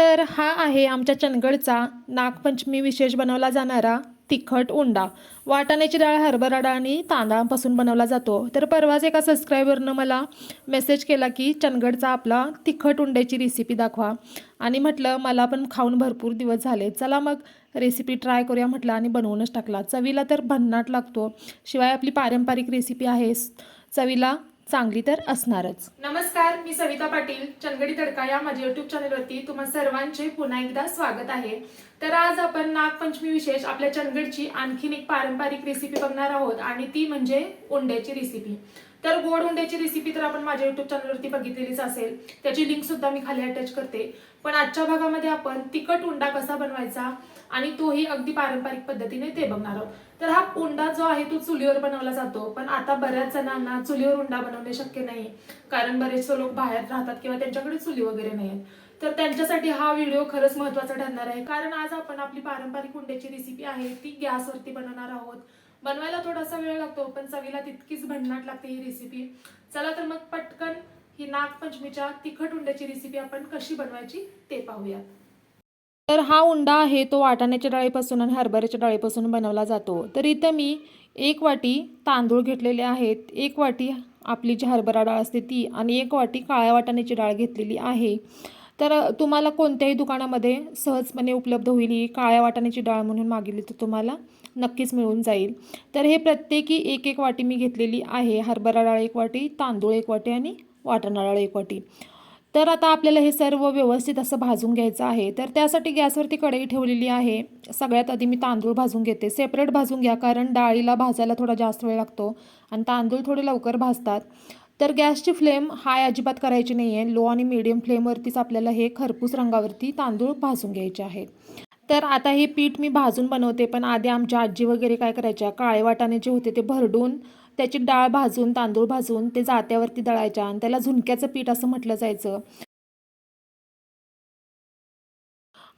तर हा आहे आमच्या चंदगडचा नागपंचमी विशेष बनवला जाणारा तिखट उंडा. वाटाण्याची डाळ हरभरा डाळ आणि तांदळापासून बनवला जातो. तर परवाच एका सबस्क्रायबरनं मला मेसेज केला की चंदगडचा आपला तिखट उंड्याची रेसिपी दाखवा. आणि म्हटलं मला पण खाऊन भरपूर दिवस झाले. चला मग रेसिपी ट्राय करूया म्हटलं आणि बनवूनच टाकला. चवीला तर भन्नाट लागतो. शिवाय आपली पारंपरिक रेसिपी आहे चवीला चांगली तर असणारच. नमस्कार मी सविता पाटील चंदगडी तडका या माझ्या युट्यूब चॅनलवरती तुम्हा सर्वांचे पुन्हा एकदा स्वागत आहे. तर आज आपण नागपंचमी विशेष आपल्या चंदगडची आणखीन एक पारंपरिक रेसिपी बघणार आहोत आणि ती म्हणजे उंड्याची रेसिपी तर गोड उंड्याची रेसिपी तर आपण माझ्या युट्यूब चॅनलवरती बघितलेलीच असेल. त्याची लिंक सुद्धा मी खाली अटॅच करते. पण आजच्या भागामध्ये आपण तिखट उंडा कसा बनवायचा आणि तोही अगदी पारंपरिक पद्धतीने ते बघणार आहोत. तर हा उंडा जो आहे तो चुलीवर बनवला जातो. पण आता बऱ्याच जणांना चुलीवर उंडा बनवणे शक्य नाही. कारण बरेचसे लोक बाहेर राहतात किंवा त्यांच्याकडे चुली वगैरे नाही आहेत तर त्यांच्यासाठी हा व्हिडिओ खरंच महत्त्वाचा ठरणार आहे. कारण आज आपण आपली पारंपरिक उंड्याची रेसिपी आहे ती गॅसवरती बनवणार आहोत. बनवायला थोडासा वेळ लागतो पण चवीला तितकीच भन्नाट लागते ही रेसिपी चला तर मग पटकन ही नागपंचमीच्या तिखट उंड्याची रेसिपी आपण कशी बनवायची ते पाहूया तर हा उंडा आहे तो वाटाण्याच्या डाळीपासून आणि हरभऱ्याच्या डाळीपासून बनवला जातो. तर इथं मी एक वाटी तांदूळ घेतलेले आहेत. एक वाटी आपली जी हरभरा डाळ असते ती आणि एक वाटी काळ्या वाटाण्याची डाळ घेतलेली आहे. तर तुम्हाला कोणत्याही दुकानामध्ये सहजपणे उपलब्ध होईल ही काळ्या वाटाण्याची डाळ म्हणून मागितली तर तुम्हाला नक्कीच मिळून जाईल. तर हे प्रत्येकी एक एक वाटी मी घेतलेली आहे. हरभरा डाळ एक वाटी तांदूळ एक वाटी आणि वाटाणा डाळ एक वाटी. तर आता आपल्याला हे सर्व व्यवस्थित असं भाजून घ्यायचं आहे. तर त्यासाठी गॅसवरती कढई ठेवलेली आहे. सगळ्यात आधी मी तांदूळ भाजून घेते. सेपरेट भाजून घ्या कारण डाळीला भाजायला थोडा जास्त वेळ लागतो आणि तांदूळ थोडे लवकर भाजतात. तर गॅसची फ्लेम हाय अजिबात करायची नाही आहे लो आणि मिडियम फ्लेमवरतीच आपल्याला हे खरपूस रंगावरती तांदूळ भाजून घ्यायचे आहेत तर आता हे पीठ मी भाजून बनवते पण आधी आमच्या आजी वगैरे काय करायच्या काळे वाटाणे जे होते ते भरडून त्याची डाळ भाजून तांदूळ भाजून ते जात्यावरती दळायच्या आणि त्याला झुणक्याचं पीठ असं म्हटलं जायचं.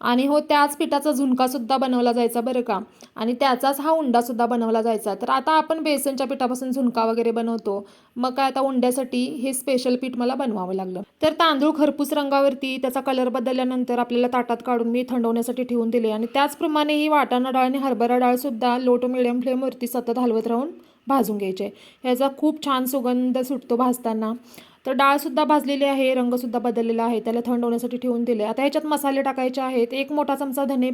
आणि हो त्याच पिठाचा झुणकासुद्धा बनवला जायचा बरं का. आणि त्याचाच हा उंडासुद्धा बनवला जायचा. तर आता आपण बेसनच्या पिठापासून झुणका वगैरे बनवतो. मग काय आता उंड्यासाठी हे स्पेशल पीठ मला बनवावं लागलं. तर तांदूळ खरपूस रंगावरती त्याचा कलर बदलल्यानंतर आपल्याला ताटात काढून मी थंडवण्यासाठी ठेवून दिले. आणि त्याचप्रमाणे ही वाटाणा डाळ आणि हरभरा डाळसुद्धा लो टू मिडियम फ्लेमवरती सतत हलवत राहून भाजून घ्यायचे. ह्याचा खूप छान सुगंध सुटतो भाजताना. तर डाळसुद्धा भाजलेली आहे रंगसुद्धा बदललेला आहे त्याला थंड होण्यासाठी ठेवून दिले आता ह्याच्यात मसाले टाकायचे आहेत. एक मोठा चमचा धने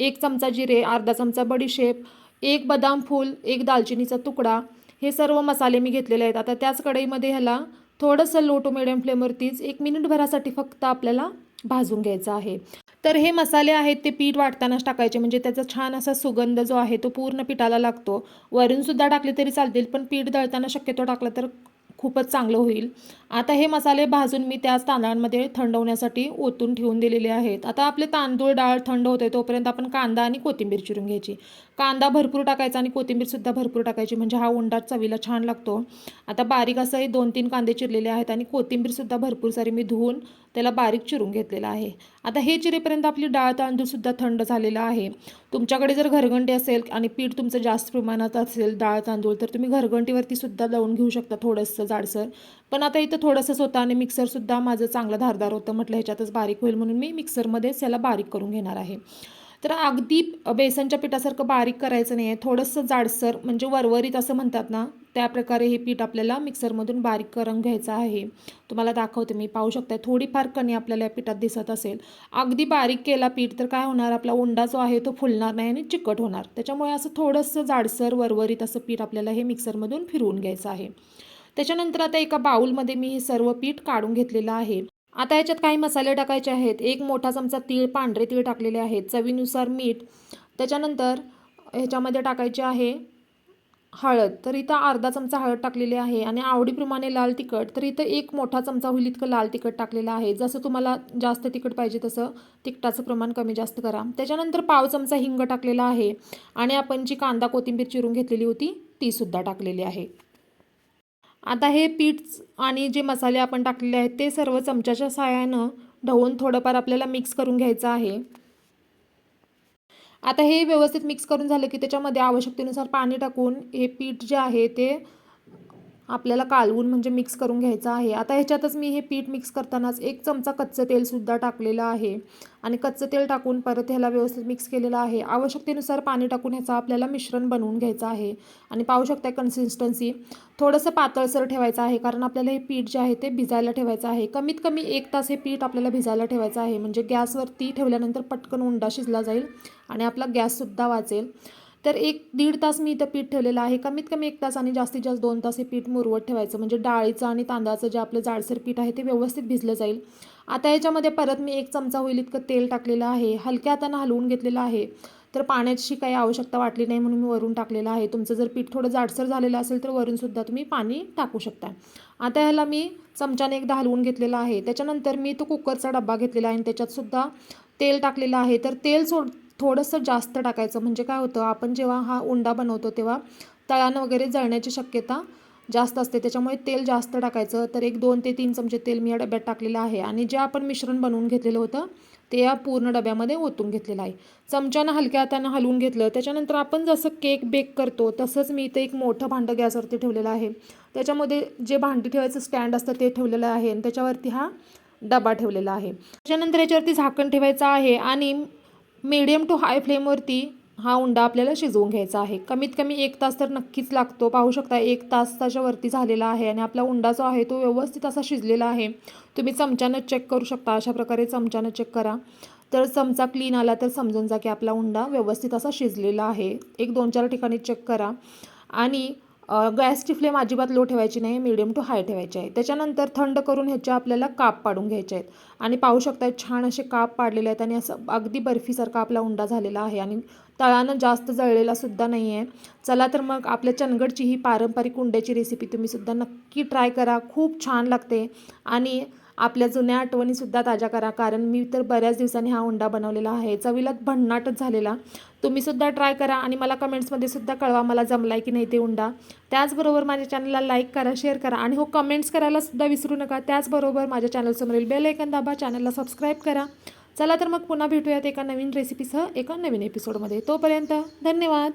एक चमचा जिरे अर्धा चमचा बडीशेप एक बदाम फूल एक दालचिनीचा तुकडा. हे सर्व मसाले मी घेतलेले आहेत. आता त्याच कढईमध्ये ह्याला थोडंसं लो टू मिडियम फ्लेमवरतीच एक मिनिटभरासाठी फक्त आपल्याला भाजून घ्यायचं आहे. तर हे मसाले आहेत ते पीठ वाटतानाच टाकायचे. म्हणजे त्याचा छान असा सुगंध जो आहे तो पूर्ण पिठाला लागतो. वरूनसुद्धा टाकले तरी चालतील पण पीठ दळताना शक्यतो टाकलं तर खूपच चांगलं होईल. आता हे मसाले भाजून मी त्याच तांदळांमध्ये थंड होण्यासाठी ओतून ठेवून दिलेले आहेत. आता आपले तांदूळ डाळ थंड होते तोपर्यंत आपण कांदा आणि कोथिंबीर चिरून घ्यायची. कांदा भरपूर टाकायचा आणि कोथिंबीरसुद्धा भरपूर टाकायची म्हणजे हा उंडा चवीला छान लागतो. आता बारीक असंही दोन तीन कांदे चिरलेले आहेत आणि कोथिंबीरसुद्धा भरपूर सारी मी धुवून त्याला बारीक चिरून घेतलेला आहे. आता हे चिरेपर्यंत आपली डाळ तांदूळसुद्धा थंड झालेला आहे. तुमच्याकडे जर घरगंटी असेल आणि पीठ तुमचं जास्त प्रमाणात असेल डाळ तांदूळ तर तुम्ही घरगंटीवरती सुद्धा लावून घेऊ शकता थोडंसं जाडसर. पण आता इथं थोडंसंच होतं आणि मिक्सरसुद्धा माझं चांगलं धारदार होतं म्हटलं ह्याच्यातच बारीक होईल म्हणून मी मिक्सरमध्येच याला बारीक करून घेणार आहे. तर अगदी बेसनच्या पिठासारखं बारीक करायचं नाही आहे थोडंसं जाडसर म्हणजे वरवरीत असं म्हणतात ना त्या प्रकारे हे पीठ आपल्याला मिक्सरमधून बारीक करून घ्यायचं आहे. तुम्हाला दाखवते मी. पाहू शकता थोडीफार कणी आपल्याला या पिठात दिसत असेल. अगदी बारीक केला पीठ तर काय होणार? आपला उंडा जो आहे तो फुलणार नाही आणि चिकट होणार. त्याच्यामुळे असं थोडंसं जाडसर वरवरीत असं पीठ आपल्याला हे मिक्सरमधून फिरवून घ्यायचं आहे. त्याच्यानंतर आता एका बाऊलमध्ये मी हे सर्व पीठ काढून घेतलेलं आहे. आता याच्यात काही मसाले टाकायचे आहेत. एक मोठा चमचा तीळ पांढरे तीळ टाकलेले आहेत. चवीनुसार मीठ. त्याच्यानंतर ह्याच्यामध्ये टाकायचे आहे हळद. तर इथं अर्धा चमचा हळद टाकलेली आहे आणि आवडीप्रमाणे लाल तिखट. तर इथं एक मोठा चमचा होईल इतकं लाल तिखट टाकलेलं आहे. जसं तुम्हाला जास्त तिखट पाहिजे तसं तिखटाचं प्रमाण कमी जास्त करा. त्याच्यानंतर पाव चमचा हिंग टाकलेला आहे आणि आपण जी कांदा कोथिंबीर चिरून घेतलेली होती तीसुद्धा टाकलेली आहे. आता हे पीठ आणि जे मसाले आपण टाकलेले आहेत ते सर्व चमच्याच्या साहाय्यानं ढवून थोडंफार आपल्याला मिक्स करून घ्यायचं आहे. आता हे व्यवस्थित मिक्स करून झालं की त्याच्यामध्ये आवश्यकतेनुसार पाणी टाकून हे पीठ जे आहे ते आपल्याला कालवून म्हणजे मिक्स करून घ्यायचं आहे. आता ह्याच्यातच मी हे पीठ मिक्स करतानाच एक चमचा कच्चं तेलसुद्धा टाकलेलं आहे. आणि कच्चं तेल टाकून परत ह्याला व्यवस्थित मिक्स केलेलं आहे. आवश्यकतेनुसार पाणी टाकून ह्याचं आपल्याला मिश्रण बनवून घ्यायचं आहे. आणि पाहू शकता कन्सिस्टन्सी थोडंसं पातळसर ठेवायचं आहे कारण आपल्याला हे पीठ जे आहे ते भिजायला ठेवायचं आहे. कमीत कमी एक तास हे पीठ आपल्याला भिजायला ठेवायचं आहे. म्हणजे गॅसवरती ठेवल्यानंतर पटकन उंडा शिजला जाईल आणि आपला गॅससुद्धा वाचेल. तर एक दीड तास मी इथं पीठ ठेवलेलं आहे. कमीत कमी एक तास आणि जास्तीत जास्त दोन तास हे पीठ मुरवत ठेवायचं. म्हणजे डाळीचं आणि तांदळाचं जे आपलं जाडसर पीठ आहे ते व्यवस्थित भिजलं जाईल. आता याच्यामध्ये परत मी एक चमचा होईल इतकं तेल टाकलेलं आहे. हलक्या हातानं हलवून घेतलेलं आहे. तर पाण्याची काही आवश्यकता वाटली नाही म्हणून मी वरून टाकलेलं आहे. तुमचं जर पीठ थोडं जाडसर झालेलं असेल तर वरूनसुद्धा तुम्ही पाणी टाकू शकता. आता ह्याला मी चमच्याने एकदा हलवून घेतलेलं आहे. त्याच्यानंतर मी तो कुकरचा डब्बा घेतलेला आहे आणि त्याच्यातसुद्धा तेल टाकलेलं आहे. तर तेल सोड थोडंसं जास्त टाकायचं. म्हणजे काय होतं आपण जेव्हा हा उंडा बनवतो तेव्हा तळानं वगैरे जळण्याची शक्यता जास्त असते. त्याच्यामुळे तेल जास्त टाकायचं. तर एक दोन ते तीन चमचे तेल मी या डब्यात टाकलेलं आहे. आणि जे आपण मिश्रण बनवून घेतलेलं होतं ते या पूर्ण डब्यामध्ये ओतून घेतलेलं आहे. चमच्यानं हलक्या हातानं हलवून घेतलं. त्याच्यानंतर आपण जसं केक बेक करतो तसंच मी इथं एक मोठं भांडं गॅसवरती ठेवलेलं आहे. त्याच्यामध्ये जे भांडी ठेवायचं स्टँड असतं ते ठेवलेलं आहे. आणि त्याच्यावरती हा डबा ठेवलेला आहे. त्याच्यानंतर याच्यावरती झाकण ठेवायचं आहे. आणि मीडियम टू हाय फ्लेमवरती हा उंडा आपल्याला शिजवून घ्यायचा आहे. कमीत कमी एक तास तर नक्कीच लागतो. पाहू शकता एक तास त्याच्यावरती झालेला आहे आणि आपला उंडा जो आहे तो व्यवस्थित असा शिजलेला आहे. तुम्ही चमच्यानं चेक करू शकता अशा प्रकारे चमच्यानं चेक करा. तर चमचा क्लीन आला तर समजून जा की आपला उंडा व्यवस्थित असा शिजलेला आहे. एक दोन चार ठिकाणी चेक करा. आणि गॅसची फ्लेम अजिबात लो ठेवायची नाही मिडियम टू हाय ठेवायची आहे. त्याच्यानंतर थंड करून ह्याचे आपल्याला काप पाडून घ्यायचे आहेत. आणि पाहू शकता छान असे काप पाडलेले आहेत आणि असं अगदी बर्फीसारखा आपला उंडा झालेला आहे आणि तळानं जास्त जळलेला सुद्धा नाही आहे. चला तर मग आपल्या चंदगडची ही पारंपरिक उंड्याची रेसिपी तुम्हीसुद्धा नक्की ट्राय करा. खूप छान लागते. आणि आपल्या जुन्या आठवणीसुद्धा ताज्या करा. कारण मी तर बऱ्याच दिवसांनी हा उंडा बनवलेला आहे. चवीला भन्नाटच झालेला. तुम्हीसुद्धा ट्राय करा आणि मला कमेंट्समध्ये सुद्धा कळवा मला जमलाय की नाही ते उंडा त्याचबरोबर माझ्या चॅनलला लाईक करा शेअर करा आणि हो कमेंट्स करायला सुद्धा विसरू नका. त्याचबरोबर माझ्या चॅनलसमोरील बेल ऐकन दाबा चॅनलला सबस्क्राईब करा. चला तर मग पुन्हा भेटूयात एका नवीन रेसिपीसह एका नवीन एपिसोडमध्ये तोपर्यंत धन्यवाद.